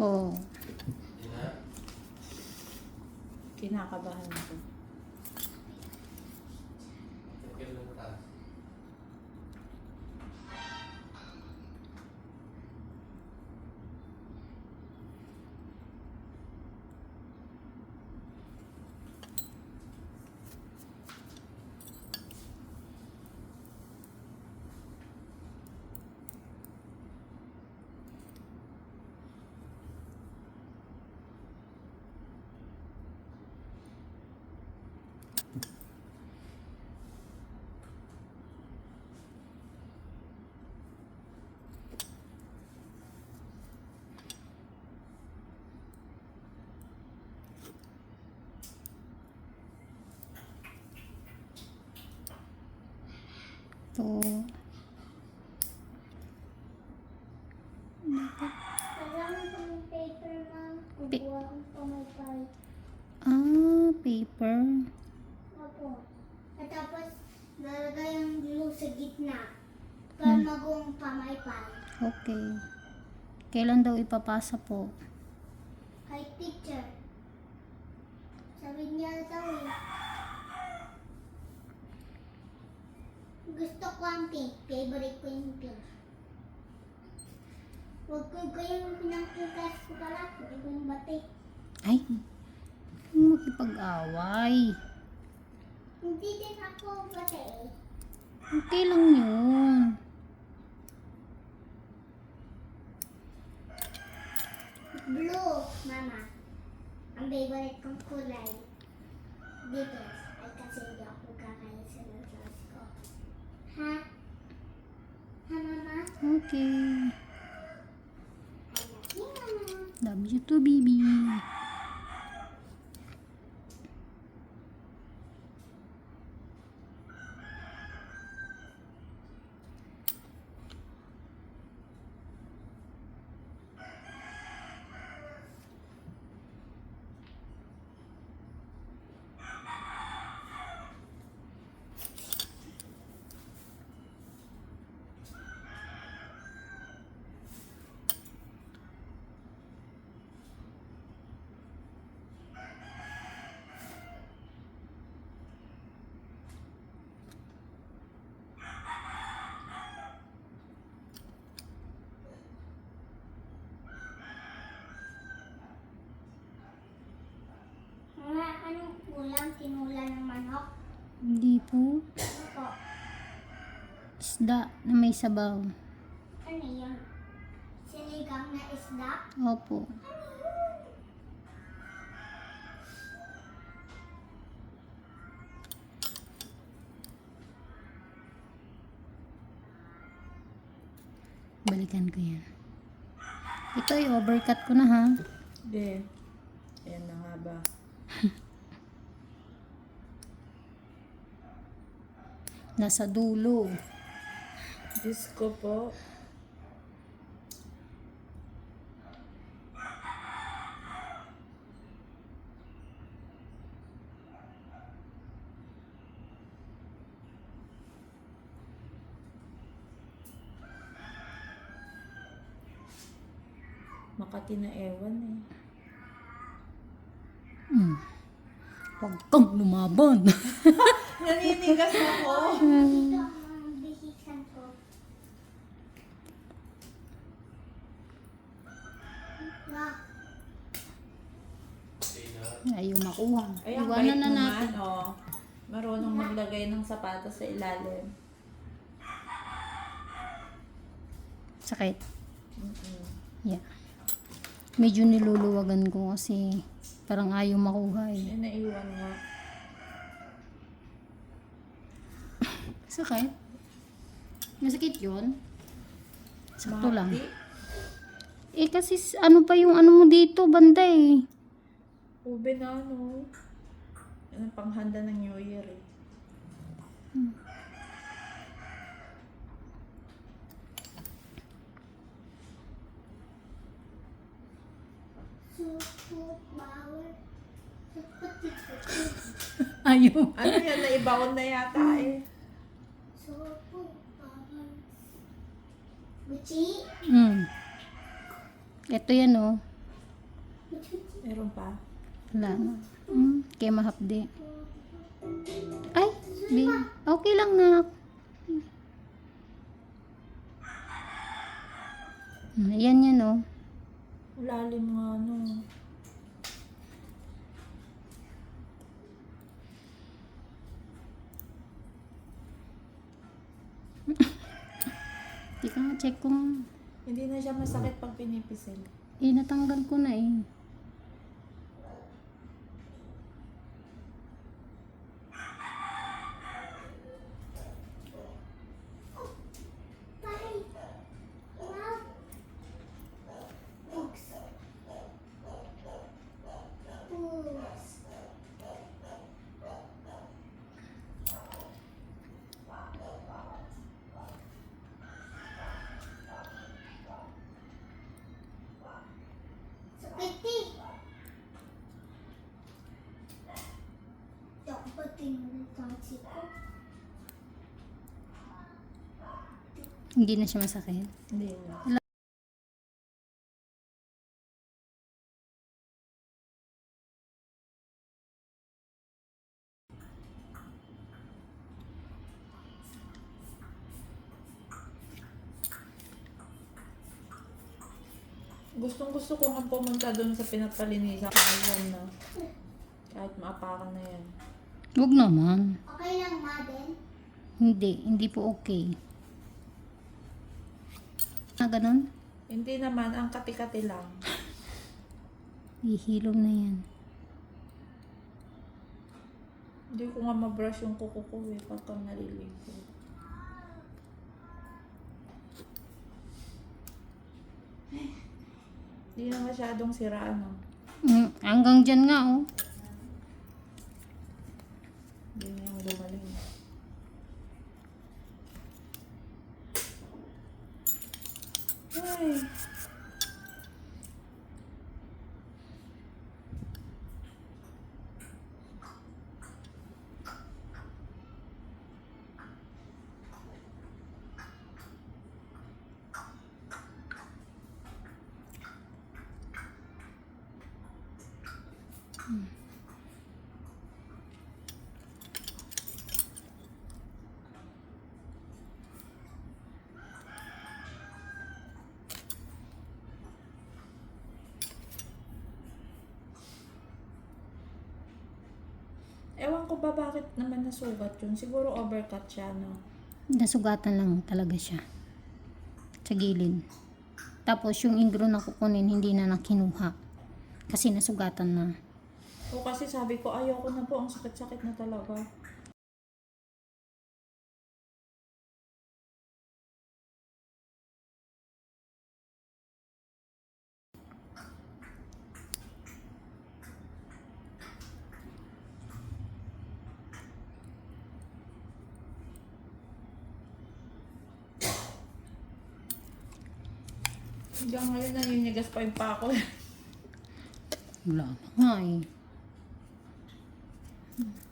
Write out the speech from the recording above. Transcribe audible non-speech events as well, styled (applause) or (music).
Oo. Kinakabahan ako. Ng paper ah, paper. Opo. At tapos, lalagay ang glue sa gitna. Para Hmm. magong pamaypay. Okay. Kailan daw ipapasa po? Kay teacher. Sabi niya daw eh. Gusto ko ang pink. Favorite ko yung pink. Huwag ko ko yung pinangkikas ko pala. Huwag ko yung batik. Ay, huwag makipag-away. Hindi din ako batik. Okay lang yun. Blue, mama. Ang favorite kong kulay. Dito. Okay. Love you too, baby. Ulam? Tinula ng manok? Hindi po. Ano po? Isda na may sabaw. Ano yun? Sinigang na isda? Opo. Balikan ko yan. Ito ay overcut ko na ha. Hindi. Ayan na nga ba. Nasa dulo. Diyos ko po. Makati na ewan eh. Hmm. Huwag kang lumaban. (laughs) Naninigas ako. Ayaw makuha. Ay, ang bait Iwanan na naman, natin. oh. Marunong maglagay ng sapatos sa ilalim. Sakit. Mm-mm. Yeah. Medyo niluluwagan ko kasi parang ayaw makuha eh. Ay, naiwan nga. Sakit? Masakit yun? Sakto lang. Eh kasi ano pa yung ano mo dito, banda eh. Ube na ano. Ang panghanda ng New Year eh. Power. Ayaw. Ano yan, naibaon na yata eh. Super power. Gucci? Mm. Ito yan oh. Meron pa? Wala na. Hmm, kaya mahapdi. Ay, Bi. Okay lang na. Hmm, Ayan yan oh. Lalim nga ano. Di ka nga check kung... Hindi na siya masakit pag pinipisil. Eh, natanggal ko na eh. Hindi na siya masakit. Hindi na. Gustong gusto ko nga pumunta doon sa pinapalinisan. Ayun na. Kahit maapakan na yan. Huwag naman. Okay lang, Madden. Hindi, hindi po okay. Ah, ganun? Hindi naman, ang kati-kati lang. Ihilom na yan. Hindi ko nga mabrush yung kuko ko eh, pagka naliligo. Hindi na masyadong sira, ano. Mm, hanggang dyan nga oh. Hindi na yung gumaling. Ay. Ewan ko ba bakit naman nasugat yun. Siguro overcut siya, no? Nasugatan lang talaga siya. Sa gilid. Tapos yung ingro na kukunin, hindi na nakinuha. Kasi nasugatan na. O kasi sabi ko, ayoko na po, ang sakit-sakit na talaga. Hanggang ngayon naninigas pa yung pako. Wala na nga eh. Mm.